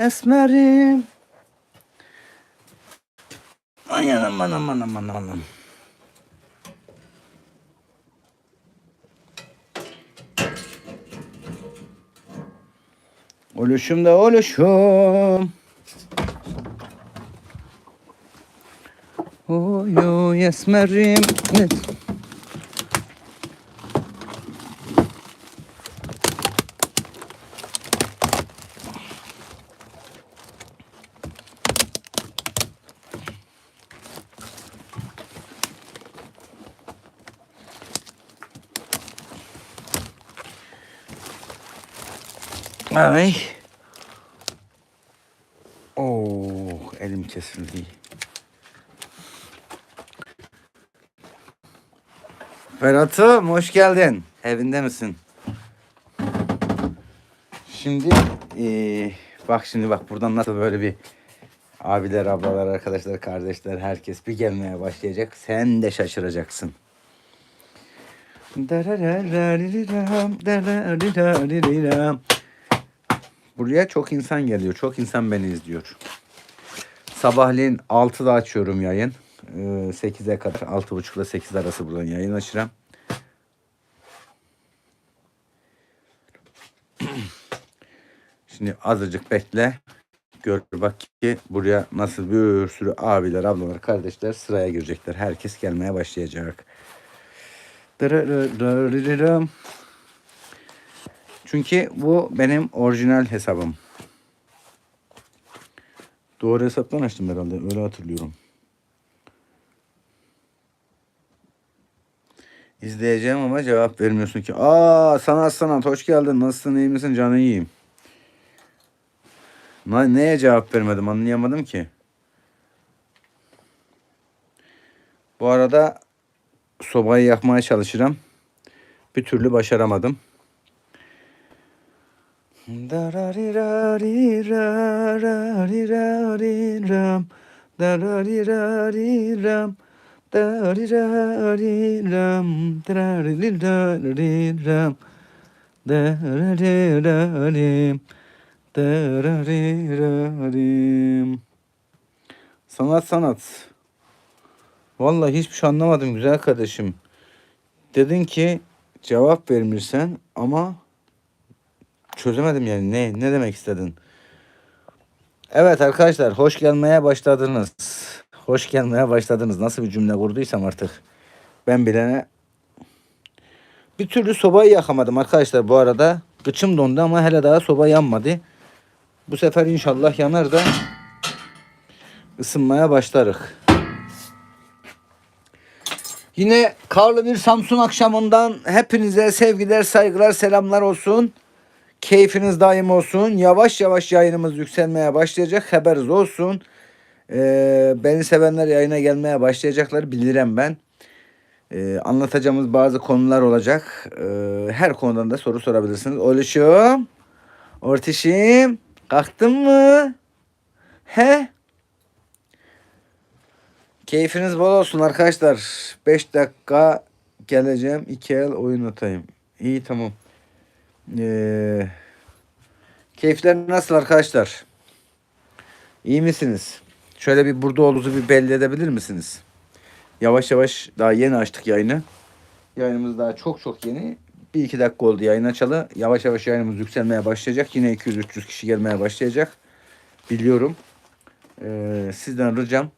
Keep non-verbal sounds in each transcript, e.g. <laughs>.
esmerim. Ay aman aman aman aman. Oluşum da oluşum. Oy oy esmerim. Evet. Ay. Oh, elim kesildi. Berat'ım hoş geldin. Evinde misin? Şimdi eee, bak şimdi bak buradan nasıl böyle bir abiler, ablalar, arkadaşlar, kardeşler herkes bir gelmeye başlayacak. Sen de şaşıracaksın. Buraya çok insan geliyor. Çok insan beni izliyor. Sabahleyin 6'da açıyorum yayın. Ee, 8'e kadar 6.30 ile 8 arası buradan yayın açacağım. <clears throat> Şimdi azıcık bekle. Gör bak ki buraya nasıl bir sürü abiler, ablalar, kardeşler sıraya girecekler. Herkes gelmeye başlayacak. Dırırırırırırım. Çünkü bu benim orijinal hesabım. Doğru hesaptan açtım herhalde. Öyle hatırlıyorum. İzleyeceğim ama cevap vermiyorsun ki. Aa sanat sanat hoş geldin. Nasılsın iyi misin canı iyiyim. Neye cevap vermedim anlayamadım ki. Bu arada sobayı yakmaya çalışırım. Bir türlü başaramadım. Dararirarirarariraram, dararirarirram, dararirarirram, dararirarirram, dararirarim, dararirarim. Sanat sanat. Vallahi hiçbir şey anlamadım güzel kardeşim. Dedin ki cevap vermirsen ama çözemedim yani ne ne demek istedin? Evet arkadaşlar hoş gelmeye başladınız. Hoş gelmeye başladınız. Nasıl bir cümle kurduysam artık. Ben bilene bir türlü sobayı yakamadım arkadaşlar bu arada. Kıçım dondu ama hele daha soba yanmadı. Bu sefer inşallah yanar da ısınmaya başlarız. Yine karlı bir Samsun akşamından hepinize sevgiler, saygılar, selamlar olsun. Keyfiniz daim olsun. Yavaş yavaş yayınımız yükselmeye başlayacak. Haberiniz olsun. Ee, beni sevenler yayına gelmeye başlayacaklar. Bilirim ben. Ee, anlatacağımız bazı konular olacak. Ee, her konudan da soru sorabilirsiniz. Oluşum. Ortişim. Kalktın mı? He? Keyfiniz bol olsun arkadaşlar. 5 dakika geleceğim. 2 el oyun atayım. İyi tamam. Ee, keyifler nasıl arkadaşlar? İyi misiniz? Şöyle bir burada olduğunuzu bir belli edebilir misiniz? Yavaş yavaş daha yeni açtık yayını. Yayınımız daha çok çok yeni. Bir iki dakika oldu yayın açalı. Yavaş yavaş yayınımız yükselmeye başlayacak. Yine 200-300 kişi gelmeye başlayacak. Biliyorum. Ee, sizden ricam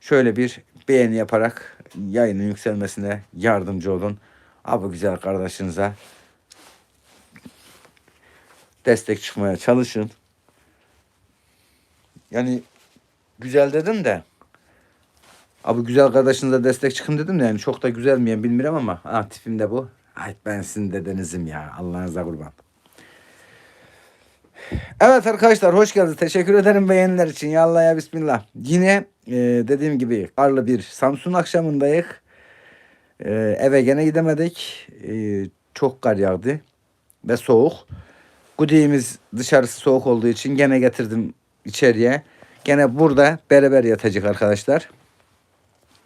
şöyle bir beğeni yaparak yayının yükselmesine yardımcı olun. Abi güzel kardeşinize destek çıkmaya çalışın. Yani güzel dedim de abi güzel kardeşinize destek çıkın dedim de yani çok da güzel miyim bilmiyorum ama ha, tipim de bu. Ay ben sizin dedenizim ya. Allah'ınıza kurban. Evet arkadaşlar hoş geldiniz. Teşekkür ederim beğeniler için. Ya Allah ya Bismillah. Yine e, dediğim gibi karlı bir Samsun akşamındayız. E, eve gene gidemedik. E, çok kar yağdı ve soğuk. Gudiğimiz dışarısı soğuk olduğu için gene getirdim içeriye. Gene burada beraber yatacak arkadaşlar.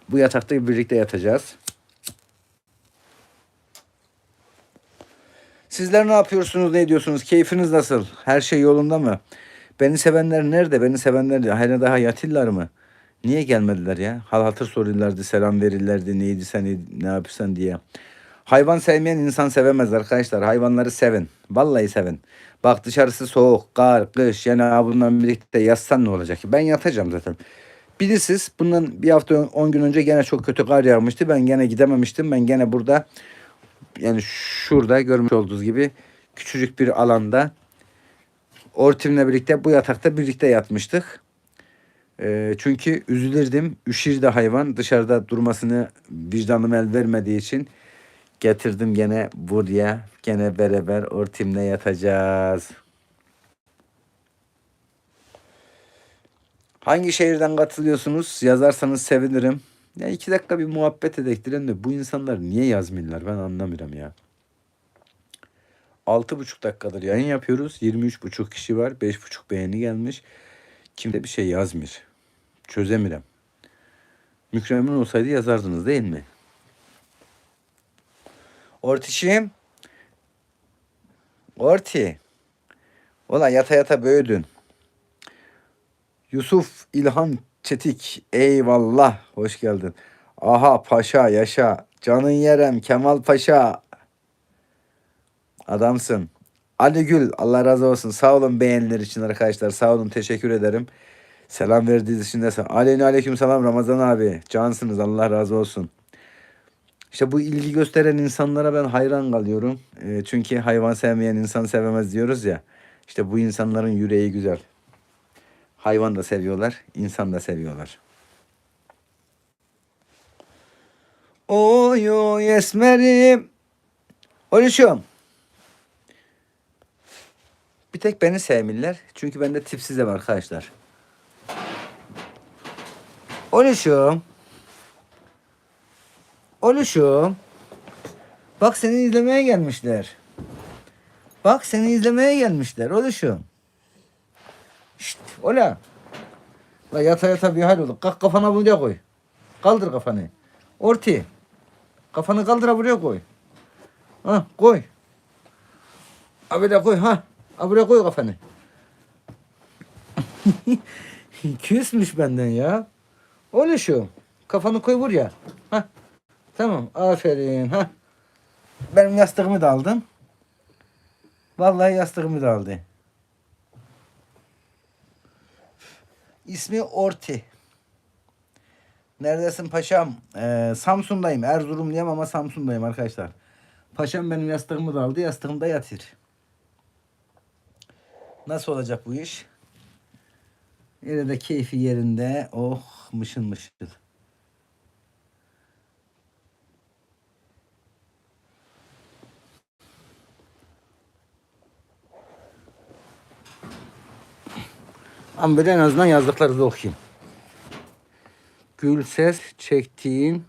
Bu yatakta birlikte yatacağız. Sizler ne yapıyorsunuz, ne ediyorsunuz? Keyfiniz nasıl? Her şey yolunda mı? Beni sevenler nerede? Beni sevenler hala daha yatırlar mı? Niye gelmediler ya? Hal hatır soruyorlardı, selam verirlerdi, neydi sen, ne yapıyorsun diye. Hayvan sevmeyen insan sevemez arkadaşlar. Hayvanları sevin. Vallahi sevin. Bak dışarısı soğuk, kar, kış. Yani bundan birlikte yatsan ne olacak ki? Ben yatacağım zaten. Bilirsiniz bundan bir hafta 10 gün önce gene çok kötü kar yağmıştı. Ben gene gidememiştim. Ben gene burada yani şurada görmüş olduğunuz gibi küçücük bir alanda Ortim'le birlikte bu yatakta birlikte yatmıştık. Ee, çünkü üzülürdüm. Üşürde hayvan. Dışarıda durmasını vicdanım el vermediği için getirdim gene buraya. Gene beraber Ortim'le yatacağız. Hangi şehirden katılıyorsunuz? Yazarsanız sevinirim. Ya iki dakika bir muhabbet edektirelim de bu insanlar niye yazmıyorlar ben anlamıyorum ya. Altı buçuk dakikadır yayın yapıyoruz. 23 buçuk kişi var. Beş buçuk beğeni gelmiş. Kimse bir şey yazmıyor. Çözemiyorum. Mükremin olsaydı yazardınız değil mi? Ortişim. Orti. Ulan yata yata büyüdün. Yusuf İlhan Çetik. Eyvallah. Hoş geldin. Aha paşa yaşa. Canın yerem Kemal Paşa. Adamsın. Ali Gül Allah razı olsun. Sağ olun beğeniler için arkadaşlar. Sağ olun teşekkür ederim. Selam verdiğiniz için de sağ aleyküm selam Ramazan abi. Cansınız Allah razı olsun. İşte bu ilgi gösteren insanlara ben hayran kalıyorum. E, çünkü hayvan sevmeyen insan sevemez diyoruz ya. İşte bu insanların yüreği güzel. Hayvan da seviyorlar, insan da seviyorlar. Oy oy esmerim. Konuşuyorum. Bir tek beni sevmirler. Çünkü bende tipsizim arkadaşlar. Oluşum. Oluşum. Bak seni izlemeye gelmişler. Bak seni izlemeye gelmişler. Oluşum. Şşt, ola. La yata yata bir hal olur. Kalk kafana buraya koy. Kaldır kafanı. Orti. Kafanı kaldır buraya koy. Ha koy. Böyle koy ha. Ha buraya koy kafanı. <laughs> Küsmüş benden ya. Öyle. Kafanı koy buraya. Tamam. Aferin. Ha. Benim yastığımı da aldın. Vallahi yastığımı da aldı. İsmi Orti. Neredesin paşam? Ee, Samsun'dayım. Erzurumluyum ama Samsun'dayım arkadaşlar. Paşam benim yastığımı da aldı. Yastığımda yatır. Nasıl olacak bu iş? Yine de keyfi yerinde. Oh mışıl mışıl. Ama böyle en azından yazdıklarınızı okuyayım. Gül ses çektiğin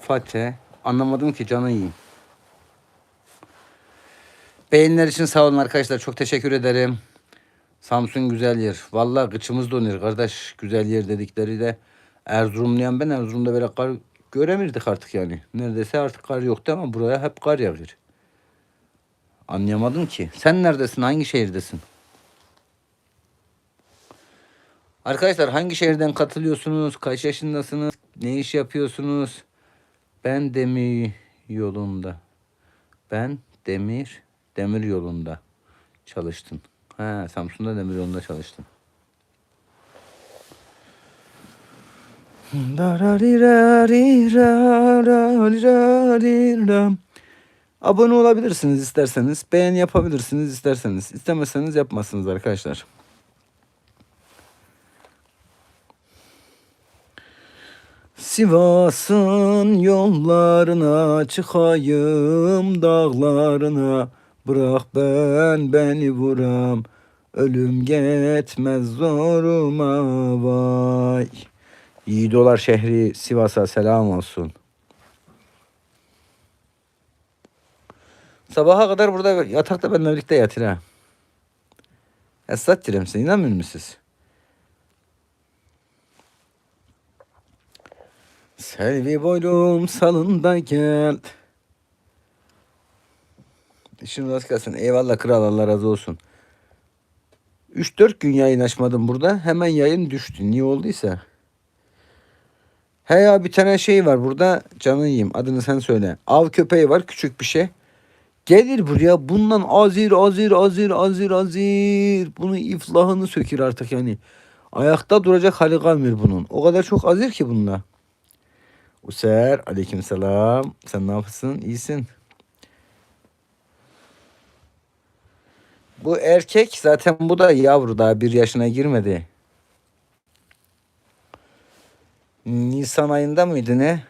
Fate. Anlamadım ki canı yiyeyim. Beğeniler için sağ olun arkadaşlar. Çok teşekkür ederim. Samsun güzel yer. Vallahi gıçımız donuyor kardeş. Güzel yer dedikleri de Erzurumlayan ben Erzurum'da böyle kar göremirdik artık yani. Neredeyse artık kar yoktu ama buraya hep kar yağıyor. Anlayamadım ki. Sen neredesin? Hangi şehirdesin? Arkadaşlar hangi şehirden katılıyorsunuz? Kaç yaşındasınız? Ne iş yapıyorsunuz? Ben demir yolunda. Ben demir demir yolunda çalıştım. Ha, Samsun'da demir yolunda çalıştım. Abone olabilirsiniz isterseniz. Beğen yapabilirsiniz isterseniz. İstemezseniz yapmazsınız arkadaşlar. Sivas'ın yollarına çıkayım dağlarına Bırak ben beni vuram Ölüm getmez zoruma vay Yiğidolar şehri Sivas'a selam olsun. Sabaha kadar burada yatakta benimle birlikte yatır ha. Esat direm sen inanmıyor musunuz? Selvi boylum salında gel. İşin rast gelsin. Eyvallah kral Allah razı olsun. 3-4 gün yayın açmadım burada. Hemen yayın düştü. Niye olduysa. He ya bir tane şey var burada. Canını yiyeyim. Adını sen söyle. Av köpeği var. Küçük bir şey. Gelir buraya bundan azir azir azir azir azir. Bunu iflahını sökür artık yani. Ayakta duracak hali kalmıyor bunun. O kadar çok azir ki bununla. User aleykümselam. Sen ne yapıyorsun? İyisin. Bu erkek zaten bu da yavru daha bir yaşına girmedi. Nisan ayında mıydı ne?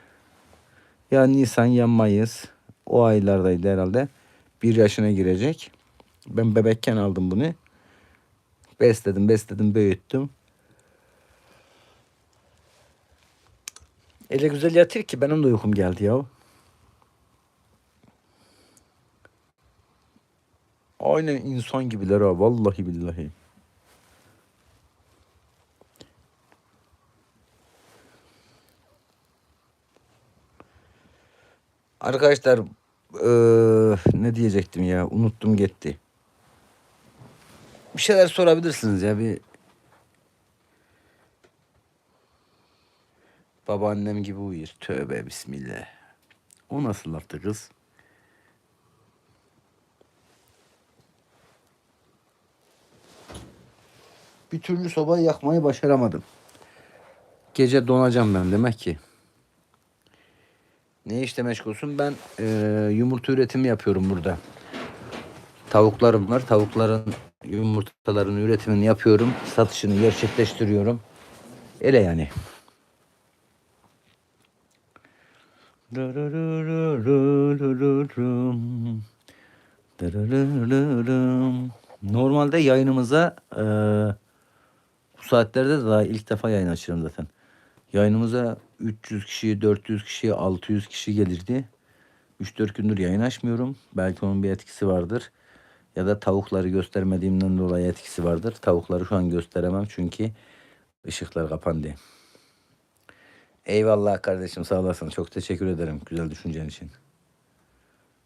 Ya Nisan ya Mayıs. O aylardaydı herhalde. Bir yaşına girecek. Ben bebekken aldım bunu. Besledim besledim büyüttüm. Öyle güzel yatır ki benim de uykum geldi ya. Aynen insan gibiler ha vallahi billahi. Arkadaşlar eee, ne diyecektim ya unuttum gitti. Bir şeyler sorabilirsiniz ya bir Babaannem gibi uyur. Tövbe bismillah. O nasıl laftı kız? Bir türlü sobayı yakmayı başaramadım. Gece donacağım ben demek ki. Ne işte meşgulsün? Ben e, yumurta üretimi yapıyorum burada. Tavuklarım var. Tavukların yumurtaların üretimini yapıyorum. Satışını gerçekleştiriyorum. Öyle yani. Normalde yayınımıza e, bu saatlerde de daha ilk defa yayın açıyorum zaten. Yayınımıza 300 kişi, 400 kişi, 600 kişi gelirdi. 3-4 gündür yayın açmıyorum. Belki onun bir etkisi vardır. Ya da tavukları göstermediğimden dolayı etkisi vardır. Tavukları şu an gösteremem çünkü ışıklar kapandı. Eyvallah kardeşim sağ olasın. Çok teşekkür ederim güzel düşüncen için.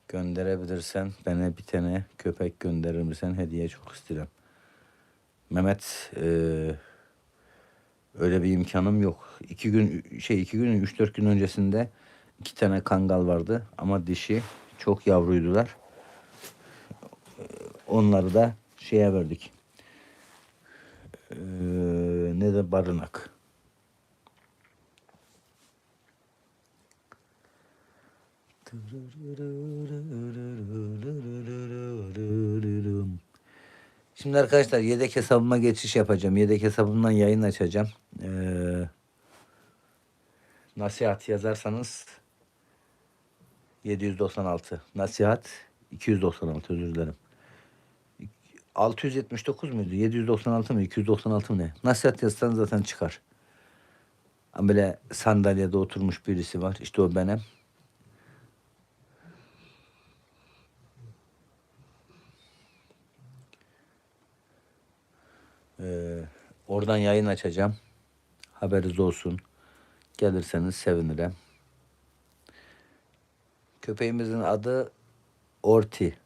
Gönderebilirsen bana bir tane köpek gönderir misin? Hediye çok isterim. Mehmet eee, öyle bir imkanım yok. İki gün şey iki gün üç dört gün öncesinde iki tane kangal vardı ama dişi çok yavruydular. Onları da şeye verdik. Eee, ne de barınak. Şimdi arkadaşlar yedek hesabıma geçiş yapacağım. Yedek hesabımdan yayın açacağım. Ee, nasihat yazarsanız 796. Nasihat 296 özür dilerim. 679 muydu? 796 mı? 296 mı ne? Nasihat yazsanız zaten çıkar. Ama böyle sandalyede oturmuş birisi var. İşte o benim. Ee, oradan yayın açacağım. Haberiniz olsun. Gelirseniz sevinirim. Köpeğimizin adı Orti.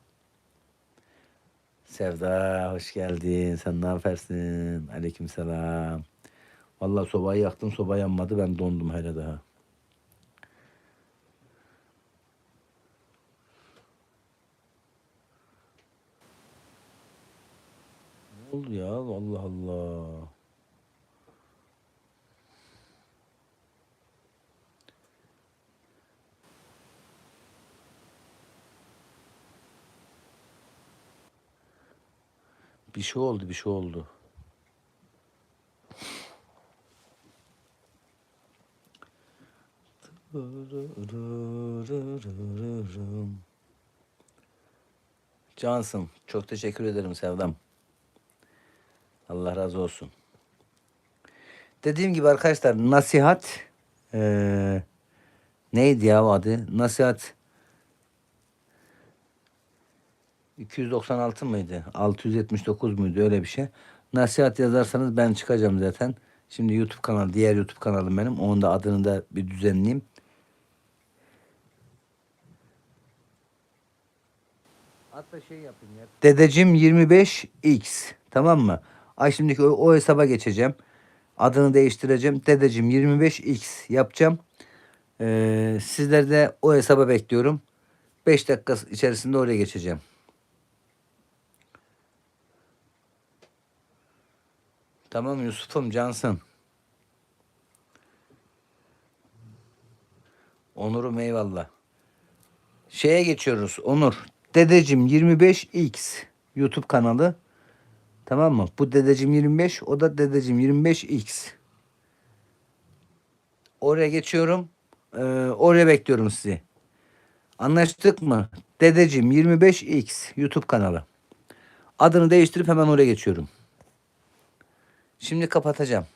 Sevda hoş geldin. Sen ne yaparsın? Aleykümselam. Vallahi sobayı yaktım soba yanmadı ben dondum hele daha. Oldu ya? Allah Allah. Bir şey oldu, bir şey oldu. Cansın, çok teşekkür ederim Sevdam. Allah razı olsun. Dediğim gibi arkadaşlar nasihat eee, neydi ya adı? Nasihat 296 mıydı? 679 muydu? Öyle bir şey. Nasihat yazarsanız ben çıkacağım zaten. Şimdi YouTube kanalı, diğer YouTube kanalım benim. Onun da adını da bir düzenleyeyim. Hatta şey yapayım ya. Dedecim 25X. Tamam mı? Ay şimdiki o, o hesaba geçeceğim. Adını değiştireceğim. Dedeciğim 25x yapacağım. Ee, sizler de o hesaba bekliyorum. 5 dakika içerisinde oraya geçeceğim. Tamam Yusuf'um cansın. Onur'um eyvallah. Şeye geçiyoruz Onur. Dedecim 25x YouTube kanalı. Tamam mı? Bu dedecim 25 o da dedecim 25x. Oraya geçiyorum. Ee, oraya bekliyorum sizi. Anlaştık mı? Dedecim 25x YouTube kanalı. Adını değiştirip hemen oraya geçiyorum. Şimdi kapatacağım.